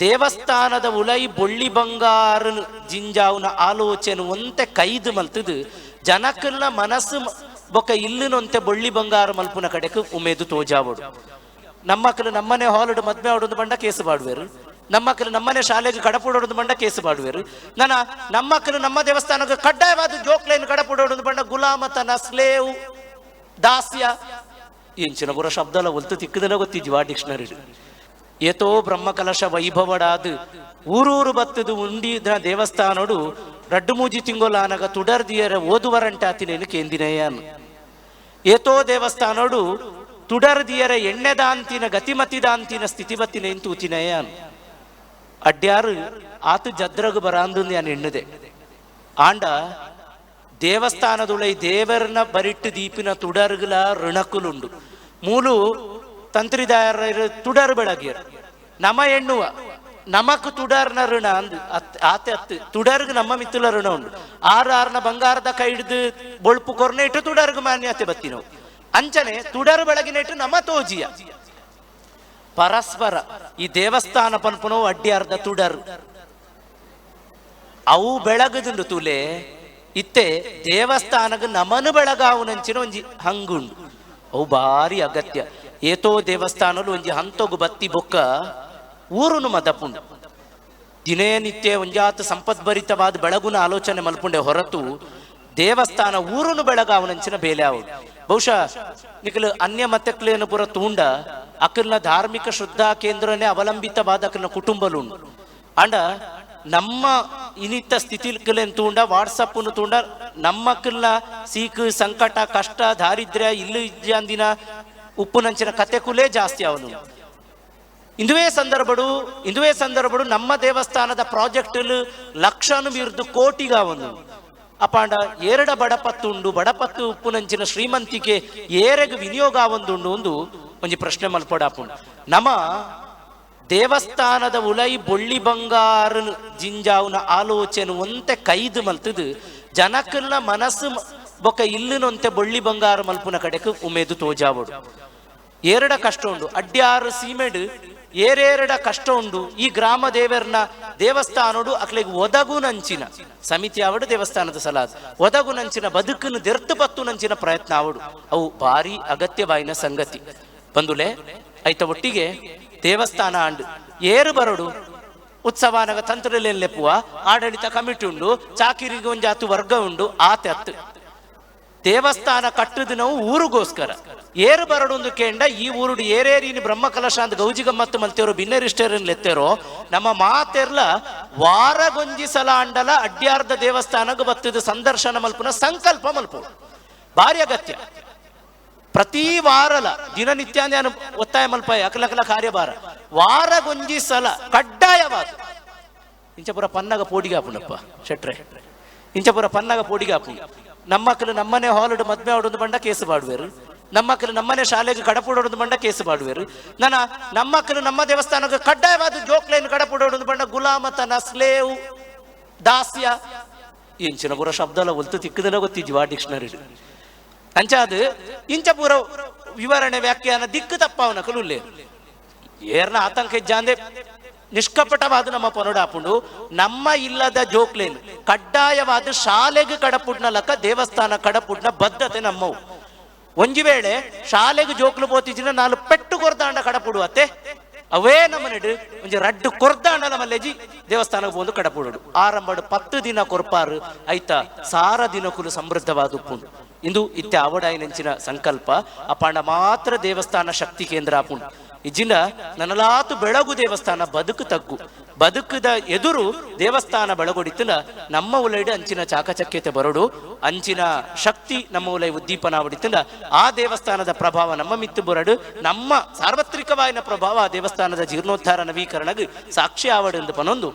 ದೇವಸ್ಥಾನದ ಉಲೈ ಬೊಳ್ಳಿ ಬಂಗಾರನು ಜಿಂಜಾವ್ನ ಆಲೋಚನೆ ಒಂತೆ ಕೈದು ಮಲ್ತದು. ಜನಕಲ್ನ ಮನಸ್ಸು ಬೊಕ ಇಲ್ಲಿನೊಂತೆ ಬೊಳ್ಳಿ ಬಂಗಾರ ಮಲ್ಪುನ ಕಡೆಕ್ ಉಮೇದು ತೋಜಾವಡು. ನಮ್ಮಕ್ಕಲು ನಮ್ಮನೆ ಹಾಲಿಡ್ ಮದ್ವೆ ಆಡೋದು ಬಂಡ ಕೇಸು ಬಾಡುವರು. ನಮ್ಮಕ್ಕಲು ನಮ್ಮನೆ ಶಾಲೆಗೆ ಕಡಪುಡೋದು ಬಂಡ ಕೇಸು ಬಾಡುವರು. ನನ್ನ ನಮ್ಮಕ್ಕಲು ನಮ್ಮ ದೇವಸ್ಥಾನಕ್ಕೆ ಕಡ್ಡಾಯವಾದ ಜೋಕ್ಲೈನ್ ಕಡಪುಡೋದು ಬಂಡ ಗುಲಾಮತನ ಸ್ಲೇವ್ ದಾಸ್ಯ. ಇಂಚಿನ ಪುರ ಶಬ್ದಲ ಒಲ್ತು ತಿಕ್ಕದನ ಗೊತ್ತಿದ್ವಿ ಆ ಡಿಕ್ಷನರಿ ಏತೋ ಬ್ರಹ್ಮಕಲಶ ವೈಭವಡಾದ್ ಊರೂರು ಬತ್ತದು ಉಂಡಿದ ದೇವಸ್ಥಾನಡು ರಡ್ಡು ಮೂಜಿ ತಿಂಗೊಲಾನಗ ತುಡರ್ದಿಯರ ಓದುವರಂಟಾತಿನೇನು ಕೇಂದಿನೆಯನ್ ಏತೋ ದೇವಸ್ಥಾನಡು ತುಡರ್ದಿಯರ ಎಣ್ಣೆದಾಂತಿನ ಗತಿಮತಿದಾಂತಿನ ಸ್ಥಿತಿವತ್ತಿನೇನು ತೂತಿನೆಯನ್ ಅಡ್ಯಾರು ಆತು ಜದ್ರಗ ಬರಾಂದು ನಾನು ಎಣ್ಣದೆ. ಆಂಡ ದೇವಸ್ಥಾನದುಳೈ ದೇವರನ ಬರಿಟ್ಟು ದೀಪಿನ ತುಡರ್ಗಲ ಋಣಕುಲುಂಡು. ಮೂಲು ತಂತ್ರಿದಾರ ತುಡರ್ ಬೆಳಗಿಯರ್ ನಮ ಎಣ್ಣುವ ನಮಕ್ ತುಡರ್ನ ಋಣ ಅಂದು ಅತ್- ಆತೆ ಅತ್ತು, ತುಡರ್ಗ್ ನಮ್ಮ ಮಿತ್ತುಲ ಋಣ ಉಂಡು ಆರು ಆರ್ನ ಬಂಗಾರದ ಕೈ ಹಿಡಿದು ಬೊಳ್ಪು ಕೊರ್ನೆ ಇಟ್ಟು ತುಡರ್ಗ್ ಮಾನ್ಯತೆ ಬತ್ತಿ ನಾವು ಅಂಚನೆ ತುಡರ್ ಬೆಳಗಿನ ಇಟ್ಟು ನಮ್ಮ ತೋಜಿಯ. ಪರಸ್ಪರ ಈ ದೇವಸ್ಥಾನ ಪನ್ಪುನವು ಅಡ್ಡಿ ಅರ್ಧ ತುಡರ್. ಅವು ಬೆಳಗದುಂಡು ತುಲೆ, ಇತ್ತೆ ದೇವಸ್ಥಾನಗ ನಮನು ಬೆಳಗಾವುನಂಚಿನ ಒಂಜಿ ಹಂಗುಂಡು. ಅವು ಭಾರಿ ಅಗತ್ಯ. ಏತೋ ದೇವಸ್ಥಾನಲು ಒಂಜಿ ಹಂತೋಗು ಬತ್ತಿ ಬೊಕ್ಕ ಊರುನು ಮದಪುಂಡು. ದಿನನಿತ್ಯ ಒಂಜಾತ ಸಂಪದ್ಭರಿತವಾದ ಬೆಳಗುನ ಆಲೋಚನೆ ಮಲ್ಪುಂಡೆ ಹೊರತು ದೇವಸ್ಥಾನ ಊರುನು ಬೆಳಗಾವನಂಚಿನ ಬೇಲೆ ಆವು ಬಹುಶಃ ನಿಖಲು ಅನ್ಯ ಮತಕ್ಲೇನು ಪುರ ತೂಂಡ ಅಕಲ್ನ ಧಾರ್ಮಿಕ ಶ್ರದ್ಧಾ ಕೇಂದ್ರನೇ ಅವಲಂಬಿತವಾದ ಅಕಲ್ನ ಕುಟುಂಬಲು ಅಂಡ ನಮ್ಮ ಇನಿತ್ತ ಸ್ಥಿತಿಲೇನು ತೂಂಡ ವಾಟ್ಸಪ್ನು ತೂಂಡ ನಮ್ಮಕ್ಕಲ್ನ ಸೀಕ್, ಸಂಕಟ, ಕಷ್ಟ, ದಾರಿದ್ರ್ಯ, ಇಲ್ಲು ಇಜ್ಜಂದಿನ ಉಪ್ಪುನಂಚಿನ ಕತೆ ಕುಲೇ ಜಾಸ್ತಿ ಅವನು. ಇಂದುವೇ ಸಂದರ್ಭಡು ಇಂದುವೇ ಸಂದರ್ಭಡು ನಮ್ಮ ದೇವಸ್ಥಾನದ ಪ್ರಾಜೆಕ್ಟ್ ಲಕ್ಷನು ಮೀರ್ದು ಕೋಟಿಗ ಅವನು. ಅಪಾಂಡ ಏರಡ ಬಡಪತ್ತುಂಡು ಬಡಪತ್ತು ಉಪ್ಪುನಂಚಿನ ಶ್ರೀಮಂತಿಕೆ ಏರೆಗ್ ವಿನಿಯೋಗ ಒಂದುಂಡು ಒಂದು ಒಂಜಿ ಪ್ರಶ್ನೆ ಮಲ್ಪಡಾಪುಂಡು. ನಮ ದೇವಸ್ಥಾನದ ಉಲೈ ಬೊಳ್ಳಿ ಬಂಗಾರನು ಜಿಂಜಾವ್ನ ಆಲೋಚನೆ ಒಂತೆ ಕೈದು ಮಲ್ತದು ಜನಕಲ್ನ ಮನಸ್ಸು ಮ- ಬೊಕ ಬಳ್ಳಿ ಬಂಗಾರ ಮಲ್ಪುನ ಕಡೆಕ್ ಉಮೇದು ತೋಜಾವಡು ಎರಡ ಕಷ್ಟ ಉಂಡು. ಅಡ್ಯಾರು ಸೀಮೆಡ್ ಏರೇರಡ ಕಷ್ಟ ಉಂಡು. ಈ ಗ್ರಾಮ ದೇವರ್ನ ದೇವಸ್ಥಾನಡು ಅಕ್ಲೆಗ್ ಒದಗು ನಂಚಿನ. ಸಮಿತಿ ಆವಡು ದೇವಸ್ಥಾನದ ಸಲಾದ್. ಒದಗು ನಂಚಿನ ಬದುಕನ್ನು ದೆರ್ತು ಪತ್ತು ನಂಚಿನ ಪ್ರಯತ್ನ ಆವಡು. ಅವು ಭಾರಿ ಅಗತ್ಯವಾಯಿನ ಸಂಗತಿ. ಬಂದುಲೆ ಐತ ಒಟ್ಟಿಗೆ ದೇವಸ್ಥಾನ ಆಂಡು ಏರು ಬರಡು. ಉತ್ಸವಾನಗ ತಂತ್ರಲೆಪ್ಪುವ ಆಡಳಿತ ಕಮಿಟಿ ಉಂಡು. ಚಾಕಿರಿಗೆ ವರ್ಗ ಉಂಡು. ಆತೆ ಅತ್ತು. ದೇವಸ್ಥಾನ ಕಟ್ಟುದು ನಾವು ಊರಿಗೋಸ್ಕರ. ಏರು ಬರಡೊಂದು ಕೇಂಡ, ಈ ಊರುಡು ಏರೇರಿನ ಬ್ರಹ್ಮಕಲಶ ಅಂತ ಗೌಜಿ ಗಮ್ಮತ್ತು ಮಲ್ತೇರೋ ಲೆತ್ತೇರೋ, ನಮ್ಮ ಮಾತೆರ್ಲ ವಾರಗೊಂಜಿ ಸಲ ಅಂಡಲ ಅಡ್ಯಾರ್ಧ ದೇವಸ್ಥಾನಕ್ಕೆ ಬತ್ತಿದ ಸಂದರ್ಶನ ಮಲ್ಪುನ ಸಂಕಲ್ಪ ಮಲ್ಪು. ಭಾರಿ ಅಗತ್ಯ. ಪ್ರತಿ ವಾರಲ ದಿನನಿತ್ಯಾನ ಒತ್ತಾಯ ಮಲ್ಪ ಅಕಲಕಲ ಕಾರ್ಯಭಾರ. ವಾರಗೊಂಜಿ ಸಲ ಕಡ್ಡಾಯವಾದ. ಇಂಚಪುರ ಪನ್ನಗ ಪೋಡಿಗೆ ಆಪುಣಪ್ಪ ಶೆಟ್ರೆ. ಇಂಚಪುರ ಪನ್ನಗ ಪೋಡಿಗೆ ಆಪು ನಮ್ಮಕ್ಕಲು ನಮ್ಮನೆ ಹಾಲಿಡ್ ಮದ್ವೆ ಆಡೋದು ಬಂಡ ಕೇಸು ಮಾಡುವರು ನಮ್ಮ ಮಕ್ಕಳು ನಮ್ಮನೆ ಶಾಲೆಗೆ ಕಡಪುಡೋದು ಬಂಡ ಕೇಸು ಬಾಡುವೆರು. ನನ್ನ ನಮ್ಮಕ್ಕಲು ನಮ್ಮ ದೇವಸ್ಥಾನಕ್ಕೆ ಕಡ್ಡಾಯವಾದ ಜೋಕ್ಲೈನ್ ಕಡಪುಡೋದು ಬಂಡ ಗುಲಾಮತನ ಸ್ಲೇವ್ ದಾಸ್ಯ. ಇಂಚಿನ ಪೂರ ಶಬ್ದಲ ಒಲ್ತು ತಿಕ್ಕದಲ್ಲ ಗೊತ್ತಿದ್ವಿ ಆ ಡಿಕ್ಷನರಿ ಅಂಚಾದು ಇಂಚ ಪೂರ ವಿವರಣೆ ವ್ಯಾಖ್ಯಾನ ದಿಕ್ಕು ತಪ್ಪವನ ಕಲುಲ್ಲೇ. ಏರ್ನ ಆತಂಕ ಇಜ್ಜಾಂದೆ ನಿಷ್ಕಪಟವಾದ ನಮ್ಮ ಪೊನಡಾಪುಂಡು ನಮ್ಮ ಇಲ್ಲದ ಜೋಕ್ಲೇನ್, ಕಡ್ಡಾಯವಾದ ಶಾಲೆಗೆ ಕಡಪುಡ್ನ ಲಕ್ಕ ದೇವಸ್ಥಾನ ಕಡಪುಡ್ನ ಬದ್ಧತೆ ನಮ್ಮವು. ಒಂಜಿ ವೇಳೆ ಶಾಲೆಗೆ ಜೋಕ್ಲು ಪೋತಿಜಿನ ನಾಲ್ಕು ಪೆಟ್ಟು ಕೊರ್ದಾಂಡ ಕಡಪುಡು ಅತ್ತೆ ಅವೇ ನಮ್ಮ ನೆಡು ಒಂಜಿ ರಡ್ಡು ಕೊರ್ದಾಂಡ ನಮ್ಮಲ್ಲೆಜಿ ದೇವಸ್ಥಾನಕ್ಕೆ ಬಂದು ಕಡಪುಡು ಆರಂಭಡು ಪತ್ತು ದಿನ ಕೊರ್ಪಾರು, ಐತ ಸಾರ ದಿನಕುಲು ಸಮೃದ್ಧವಾದ ಉಪ್ಪುಂಡು ಇಂದು ಇತ್ತೆ ಅವಡಾಯಿನಂಚಿನ ಸಂಕಲ್ಪ, ಅಪಾಂಡ ಮಾತ್ರ ದೇವಸ್ಥಾನ ಶಕ್ತಿ ಕೇಂದ್ರ ಆಪುಂಡು ಇಜ್ಜಿಂಡ ನನಲಾತು ಬೆಳಗು ದೇವಸ್ಥಾನ ಬದುಕು ತಗ್ಗು. ಬದುಕದ ಎದುರು ದೇವಸ್ಥಾನ ಬೆಳಗೊಡಿತಲ ನಮ್ಮ ಉಲೈಡ್ ಅಂಚಿನ ಚಾಕಚಕ್ಯತೆ ಬರಡು, ಅಂಚಿನ ಶಕ್ತಿ ನಮ್ಮ ಉಲೈ ಉದ್ದೀಪನ ಹೊಡಿತಲ ಆ ದೇವಸ್ಥಾನದ ಪ್ರಭಾವ ನಮ್ಮ ಮಿತ್ತು ಬರಡು, ನಮ್ಮ ಸಾರ್ವತ್ರಿಕವಾಯಿನ ಪ್ರಭಾವ ಆ ದೇವಸ್ಥಾನದ ಜೀರ್ಣೋದ್ಧಾರ ನವೀಕರಣಗೆ ಸಾಕ್ಷಿ ಆವಡು ಎಂದು ಪನೊಂದು.